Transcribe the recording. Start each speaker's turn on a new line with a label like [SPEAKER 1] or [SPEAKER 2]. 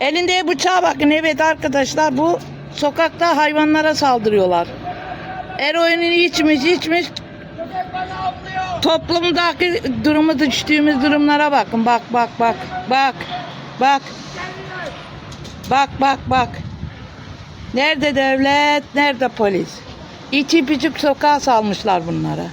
[SPEAKER 1] Elinde bıçağa bakın. Evet arkadaşlar bu sokakta hayvanlara saldırıyorlar. Eroinini içmiş içmiş toplumdaki durumu düştüğümüz durumlara bakın. Bak bak bak. Bak. Bak. Bak bak bak. Nerede devlet? Nerede polis? İçip içip sokağa salmışlar bunlara